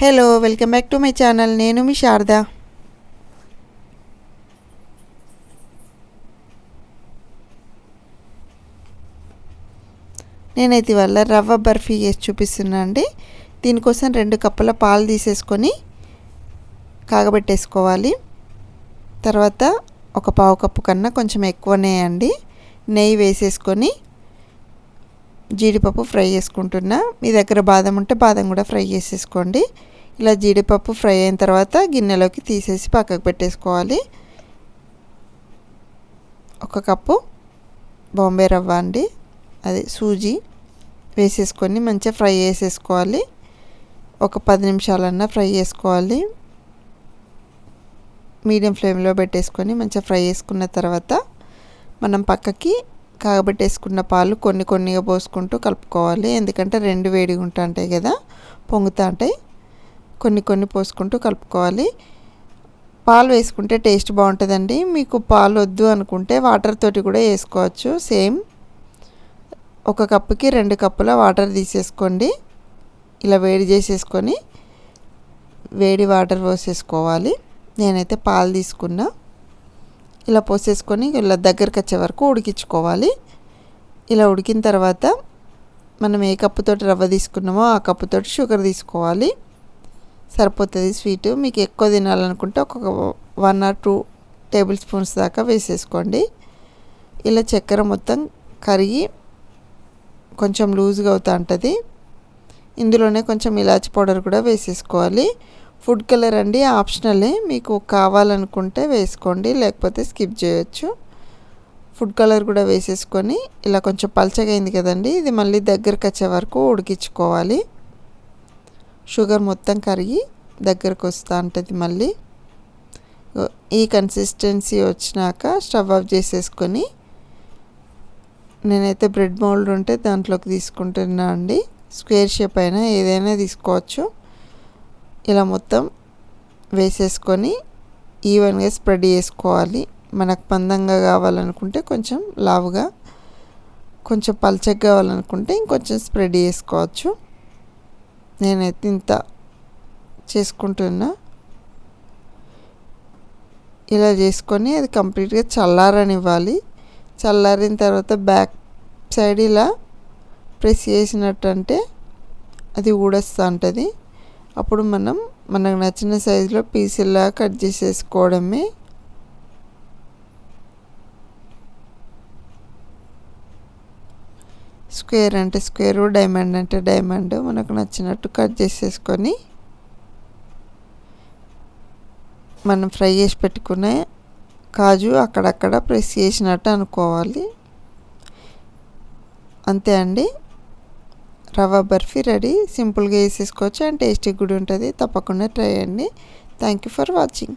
Hello welcome back to my channel నేను మీ శారద నేనైతే ఇవాళ రవ్వ బర్ఫీ చేసి చూపిస్తున్నా అండి. దీనికోసం రెండు కప్పుల పాలు తీసేసుకొని కాగబెట్టేసుకోవాలి. తర్వాత ఒక పావు కప్పు కన్నా కొంచెం ఎక్కువనే అండి. నెయ్యి వేసేసుకొని జీడిపప్పు ఫ్రై చేసుకుంటున్నా. మీ దగ్గర బాదం ఉంటే బాదం కూడా ఫ్రై చేసేసుకోండి. ఇలా జీడిపప్పు ఫ్రై అయిన తర్వాత గిన్నెలోకి తీసేసి పక్కకు పెట్టేసుకోవాలి. ఒక కప్పు బాంబే రవ్వ అండి. అది సూజీ వేసేసుకొని మంచిగా ఫ్రై చేసేసుకోవాలి. ఒక పది నిమిషాలన్నా ఫ్రై చేసుకోవాలి. మీడియం ఫ్లేమ్లో పెట్టేసుకొని మంచిగా ఫ్రై చేసుకున్న తర్వాత మనం పక్కకి కాగబెట్టేసుకున్న పాలు కొన్ని కొన్నిగా పోసుకుంటూ కలుపుకోవాలి. ఎందుకంటే రెండు వేడిగా ఉంటాయి కదా పొంగుతా ఉంటాయి. కొన్ని కొన్ని పోసుకుంటూ కలుపుకోవాలి. పాలు వేసుకుంటే టేస్ట్ బాగుంటుందండి. మీకు పాలు వద్దు అనుకుంటే వాటర్ తోటి కూడా వేసుకోవచ్చు. సేమ్ ఒక కప్పుకి రెండు కప్పుల వాటర్ తీసేసుకోండి. ఇలా వేడి చేసేసుకొని వేడి వాటర్ పోసేసుకోవాలి. నేనైతే పాలు తీసుకున్నా. ఇలా పోసేసుకొని ఇలా దగ్గరికి వచ్చే వరకు ఉడికించుకోవాలి. ఇలా ఉడికిన తర్వాత మనం ఏ కప్పుతోటి రవ్వ తీసుకున్నామో ఆ కప్పుతోటి షుగర్ తీసుకోవాలి. సరిపోతుంది స్వీట్. మీకు ఎక్కువ తినాలనుకుంటే ఒక one or two tablespoons దాకా వేసేసుకోండి. ఇలా చక్కెర మొత్తం కరిగి కొంచెం లూజ్గా అవుతూ ఉంటుంది. ఇందులోనే కొంచెం ఇలాచి పౌడర్ కూడా వేసేసుకోవాలి. ఫుడ్ కలర్ అండి ఆప్షనలే. మీకు కావాలనుకుంటే వేసుకోండి లేకపోతే స్కిప్ చేయొచ్చు. ఫుడ్ కలర్ కూడా వేసేసుకొని ఇలా కొంచెం పలచగా అయింది కదండి ఇది మళ్ళీ దగ్గరకు వచ్చే వరకు ఉడికించుకోవాలి. షుగర్ మొత్తం కరిగి దగ్గరకు వస్తూ ఉంటుంది మళ్ళీ. ఈ కన్సిస్టెన్సీ వచ్చినాక స్టవ్ ఆఫ్ చేసేసుకొని నేనైతే బ్రెడ్ మౌల్డ్ ఉంటే దాంట్లోకి తీసుకుంటున్నా అండి. స్క్వేర్ షేప్ అయినా ఏదైనా తీసుకోవచ్చు. ఇలా మొత్తం వేసేసుకొని ఈవెన్గా స్ప్రెడ్ చేసుకోవాలి. మనకు మందంగా కావాలనుకుంటే కొంచెం లావుగా కొంచెం పల్చగా కావాలనుకుంటే ఇంకొంచెం స్ప్రెడ్ చేసుకోవచ్చు. నేనైతే ఇంత చేసుకుంటున్నా. ఇలా చేసుకొని అది కంప్లీట్గా చల్లారనివ్వాలి. చల్లారిన తర్వాత బ్యాక్ సైడ్ ఇలా ప్రెస్ చేసినట్టు అంటే అది ఊడొస్తూ ఉంటుంది. అప్పుడు మనం మనకు నచ్చిన సైజులో పీసెల్లా కట్ చేసేసుకోవడమే. స్క్వేర్ అంటే స్క్వేరు డైమండ్ అంటే డైమండ్ మనకు నచ్చినట్టు కట్ చేసేసుకొని మనం ఫ్రై చేసి పెట్టుకునే కాజు అక్కడక్కడ ప్రెస్ చేసినట్టు అనుకోవాలి. అంతే అండి. రవ్వ బర్ఫీ రెడీ. సింపుల్గా వేసేసుకోవచ్చు అండ్ టేస్టీ కూడా ఉంటుంది. తప్పకుండా ట్రై చేయండి. Thank you for watching